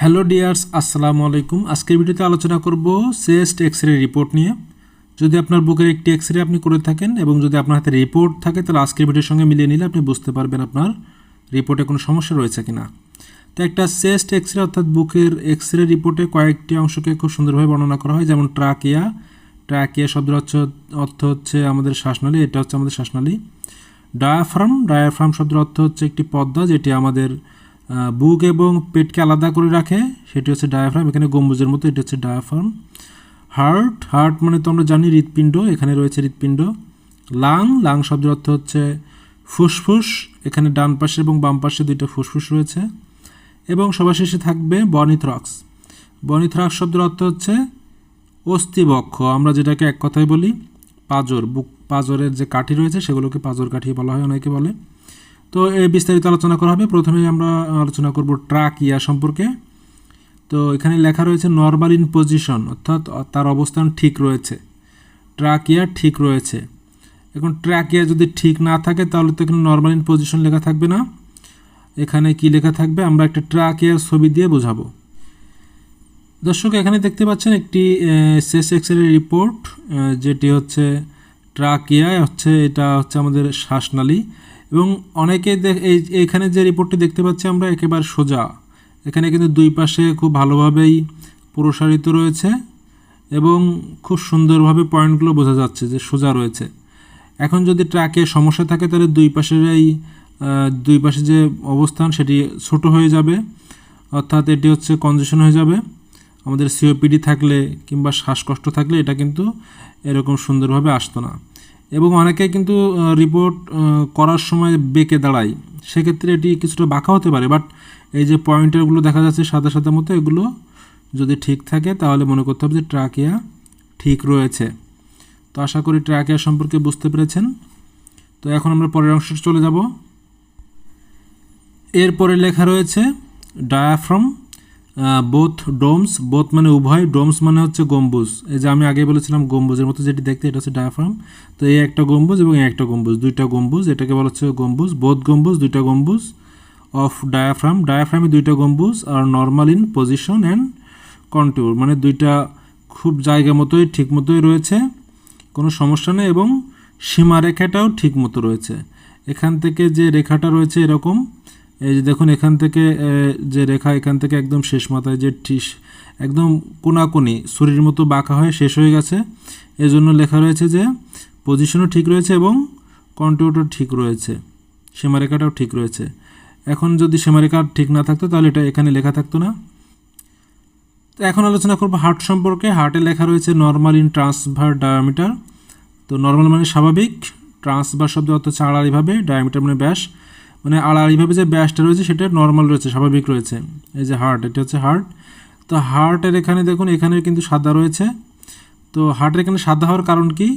Hello dears, আসসালামু আলাইকুম। আজকের ভিডিওতে আলোচনা করব চেস্ট এক্স রে রিপোর্ট নিয়ে। যদি আপনার বুকের একটি এক্স রে আপনি করে থাকেন এবং যদি আপনার হাতে রিপোর্ট থাকে, তাহলে আজকের ভিডিওর সঙ্গে মিলিয়ে নিলে আপনি বুঝতে পারবেন আপনার রিপোর্টে কোনো সমস্যা রয়েছে কিনা। তো একটা চেস্ট এক্স রে অর্থাৎ বুকের এক্স রে রিপোর্টে কয়েকটি অংশকে খুব সুন্দরভাবে বর্ণনা করা হয়, যেমন ট্রাকিয়া। ট্রাকিয়া শব্দের অর্থ অর্থ হচ্ছে আমাদের শ্বাসনালী, এটা হচ্ছে আমাদের শ্বাসনালী। ডায়াফ্রাম ডায়াফ্রাম শব্দের অর্থ হচ্ছে একটি পদ্মা, যেটি আমাদের বুক এবং পেটকে আলাদা করে রাখে, সেটি হচ্ছে ডায়াফ্রাম এখানে গম্বুজের মতো, এটি হচ্ছে ডায়াফ্রাম হার্ট হার্ট মানে তো আমরা জানি হৃৎপিণ্ড, এখানে রয়েছে হৃৎপিণ্ড। লাং লাং শব্দের অর্থ হচ্ছে ফুসফুস, এখানে ডান পাশে এবং বাম পাশে দুইটা ফুসফুস রয়েছে। এবং সবার শেষে থাকবে বনিথ্রক্স বনিথ্রক্স শব্দের অর্থ হচ্ছে অস্থিবক্ষ, আমরা যেটাকে এক কথায় বলি পাজর, বুক পাজরের যে কাঠি রয়েছে, সেগুলোকে পাজর কাঠি বলা হয় অনেকে বলে। তো এই বিস্তারিত আলোচনা করা হবে। প্রথমে আমরা আলোচনা করব ট্রাক ইয়া সম্পর্কে। তো এখানে লেখা রয়েছে নর্মাল ইন পজিশন অর্থাৎ তার অবস্থান ঠিক রয়েছে। ট্রাক ইয়া ঠিক রয়েছে। এখন ট্র্যাক ইয়া যদি ঠিক না থাকে, তাহলে তো এখানে নর্মাল ইন পজিশন লেখা থাকবে না। এখানে কি লেখা থাকবে? আমরা একটা ট্রাক ইয়ার ছবি দিয়ে বোঝাবো। দর্শক, এখানে দেখতে পাচ্ছেন একটি সেস এক্সের রিপোর্ট যেটি হচ্ছে ট্রাকিয়া হচ্ছে এটা হচ্ছে আমাদের শ্বাসনালী। এবং অনেকে এই এইখানে যে রিপোর্টটি দেখতে পাচ্ছি আমরা, একেবারে সোজা। এখানে কিন্তু দুই পাশে খুব ভালোভাবেই প্রসারিত রয়েছে এবং খুব সুন্দরভাবে পয়েন্টগুলো বোঝা যাচ্ছে যে সোজা রয়েছে। এখন যদি ট্র্যাকে সমস্যা থাকে, তাহলে দুই পাশের এই দুই পাশে যে অবস্থান, সেটি ছোট হয়ে যাবে। অর্থাৎ এটি হচ্ছে কনজেশন হয়ে যাবে। আমাদের সিওপিডি থাকলে কিংবা শ্বাসকষ্ট থাকলে এটা কিন্তু এরকম সুন্দরভাবে আসতো না। এবং অনেকে কিন্তু রিপোর্ট করার সময় বেঁকে দাঁড়ায়। সেক্ষেত্রে এটি কিছুটা বাঁকা হতে পারে বাট এই যে পয়েন্টারগুলো দেখা যাচ্ছে সাদা সাদা মতো, এগুলো যদি ঠিক থাকে, তাহলে মনে করতে হবে যে ট্রাকিয়া ঠিক রয়েছে। তো আশা করি ট্রাকিয়া সম্পর্কে বুঝতে পেরেছেন। তো এখন আমরা পরের অংশে চলে যাব। এরপরে লেখা রয়েছে ডায়াফ্রম বোথ ডোমস বোথ মানে উভয় ডোমস মানে হচ্ছে গম্বুজ। এই যে আমি আগে বলেছিলাম গম্বুজের মতো যেটি দেখতে, এটা হচ্ছে ডায়াফ্রাম তো এই একটা গম্বুজ এবং একটা গম্বুজ, দুইটা গম্বুজ, এটাকে বলা হচ্ছে গম্বুজ। বোধ গম্বুজ, দুইটা গম্বুজ অফ ডায়াফ্রাম ডায়াফ্রামে দুইটা গম্বুজ, আর normal in position and contour মানে দুইটা খুব জায়গা মতোই, ঠিক মতোই রয়েছে। কোনো সমস্যা নেই এবং সীমারেখাটাও ঠিক মতো রয়েছে। এখান থেকে যে রেখাটা রয়েছে এরকম এই যে দেখুন, এখান থেকে যে রেখা, এখান থেকে একদম শেষ মাথায় যে টিস, একদম কোনাকুনি, ছুরির মতো বাঁকা হয়ে শেষ হয়ে গেছে। এজন্য লেখা রয়েছে যে পজিশনও ঠিক রয়েছে এবং কন্ট্রোলটাও ঠিক রয়েছে। সীমারেখাটাও ঠিক রয়েছে। এখন যদি সীমারেখা ঠিক না থাকতো, তাহলে এটা এখানে লেখা থাকতো না। তো এখন আলোচনা করব হার্ট সম্পর্কে। হার্টে লেখা রয়েছে নর্মাল ইন ট্রান্সভার ডায়ামিটার তো নর্মাল মানে স্বাভাবিক। ট্রান্সভার শব্দ অর্থ হচ্ছে ডায়ামিটার মানে ব্যাস। মানে আড়াআড়িভাবে যে ব্যাসটা রয়েছে সেটা নর্মাল রয়েছে, স্বাভাবিক রয়েছে। এই যে হার্ট এটা হচ্ছে হার্ট তো হার্টের এখানে দেখুন এখানে কিন্তু সাদা রয়েছে। তো হার্টের এখানে সাদা হওয়ার কারণ কি?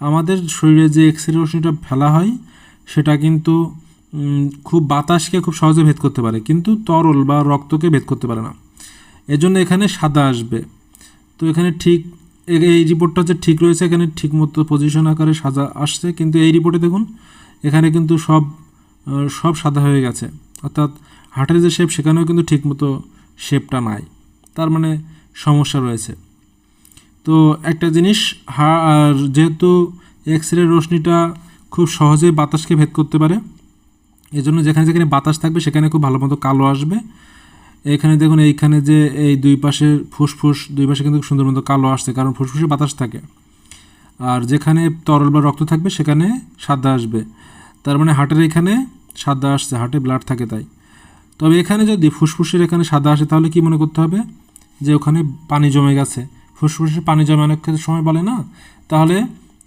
আমাদের শরীরে যে এক্স রে রশ্মিটা ফেলা হয়, সেটা কিন্তু খুব বাতাসকে খুব সহজে ভেদ করতে পারে। কিন্তু তরল বা রক্তকে ভেদ করতে পারে না। এজন্য এখানে সাদা আসবে। তো এখানে ঠিক এই রিপোর্টটা হচ্ছে ঠিক রয়েছে। এখানে ঠিক মতো পজিশন আকারে সাদা আসছে। কিন্তু এই রিপোর্টে দেখুন, এখানে কিন্তু সব সব সাদা হয়ে গেছে। অর্থাৎ হাটের যে শেপ সেখানেও কিন্তু ঠিক মতো শেপটা নাই। তার মানে সমস্যা রয়েছে। তো একটা জিনিস, হা- আর যেহেতু এক্স রে রশ্মিটা খুব সহজেই বাতাসকে ভেদ করতে পারে, এজন্য যেখানে যেখানে বাতাস থাকবে, সেখানে খুব ভালো মতো কালো আসবে। এখানে দেখুন, এইখানে যে এই দুই পাশের ফুসফুস, দুই পাশে কিন্তু সুন্দর মতো কালো আসছে, কারণ ফুসফুসে বাতাস থাকে। আর যেখানে তরল বা রক্ত থাকবে, সেখানে সাদা আসবে। তার মানে হার্টের এখানে সাদা আসছে হার্টে ব্লাড থাকে তাই। তবে এখানে যদি ফুসফুসের এখানে সাদা আসে, তাহলে কি মনে করতে হবে? যে ওখানে পানি জমে গেছে। ফুসফুসে পানি জমে অনেক ক্ষেত্রে সময় বলে না? তাহলে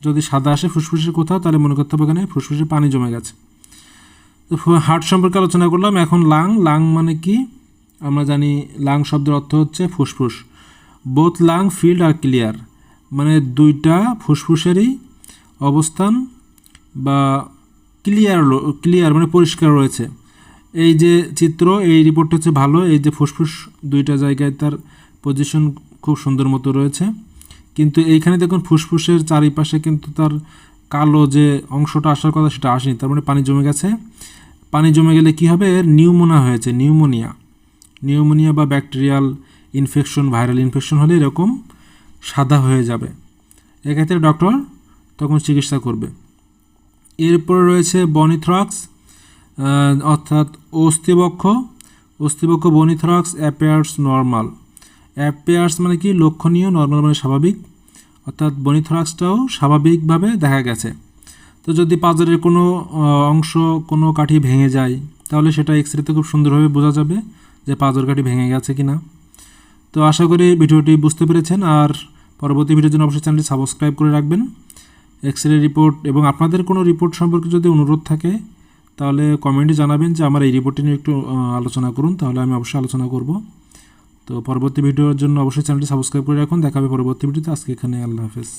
যদি সাদা আসে ফুসফুসের কোথাও, তাহলে মনে করতে হবে এখানে ফুসফুসে পানি জমে গেছে। তো হার্ট সম্পর্কে আলোচনা করলাম, এখন লাং। লাং মানে কি? আমরা জানি লাং শব্দের অর্থ হচ্ছে ফুসফুস। বোথ লাং ফিল্ড আর ক্লিয়ার। মানে দুইটা ফুসফুসেরই অবস্থান বা ক্লিয়ার ক্লিয়ার মানে পরিষ্কার রয়েছে। এই যে চিত্র, এই রিপোর্ট হচ্ছে ভালো, এই যে ফুসফুস দুইটা জায়গায় তার পজিশন খুব সুন্দর মতো রয়েছে। কিন্তু এইখানে দেখুন ফুসফুসের চারিপাশে কিন্তু তার কালো যে অংশটা আসার কথা সেটা আসেনি, তার মানে পানি জমে গেছে। পানি জমে গেলে কি হবে? এর নিউমোনা হয়েছে, নিউমোনিয়া। নিউমোনিয়া বা ব্যাকটেরিয়াল ইনফেকশন ভাইরাল ইনফেকশন হলে এরকম সাদা হয়ে যাবে। এক্ষেত্রে ডক্টর তখন চিকিৎসা করবে। এরপরে রয়েছে বনিথ্রক্স অর্থাৎ অস্থিবক্ষ। অস্থিবক্ষ bony thorax appears normal. Appears মানে কি? লক্ষণীয়, নর্মাল মানে স্বাভাবিক। অর্থাৎ বনিথ্রক্সটাও স্বাভাবিকভাবে দেখা গেছে। তো যদি পাজরের কোনো অংশ কোনো কাঠি ভেঙে যায়, তাহলে সেটা এক্স রেতে খুব সুন্দরভাবে বোঝা যাবে যে পাজর কাঠি ভেঙে গেছে কি না তো আশা করি ভিডিওটি বুঝতে পেরেছেন, আর পরবর্তী ভিডিওর জন্য অবশ্যই চ্যানেলটি সাবস্ক্রাইব করে রাখবেন। এক্স রে রিপোর্ট এবং আপনাদের কোনো রিপোর্ট সম্পর্কে যদি অনুরোধ থাকে, তাহলে কমেন্টে জানাবেন যে আমার এই রিপোর্টটি নিয়ে একটু আলোচনা করুন, তাহলে আমি অবশ্যই আলোচনা করব। তো পরবর্তী ভিডিওর জন্য অবশ্যই চ্যানেলটি সাবস্ক্রাইব করে রাখুন। দেখাবে পরবর্তী ভিডিওতে আজকে এখানে আল্লাহ হাফেজ।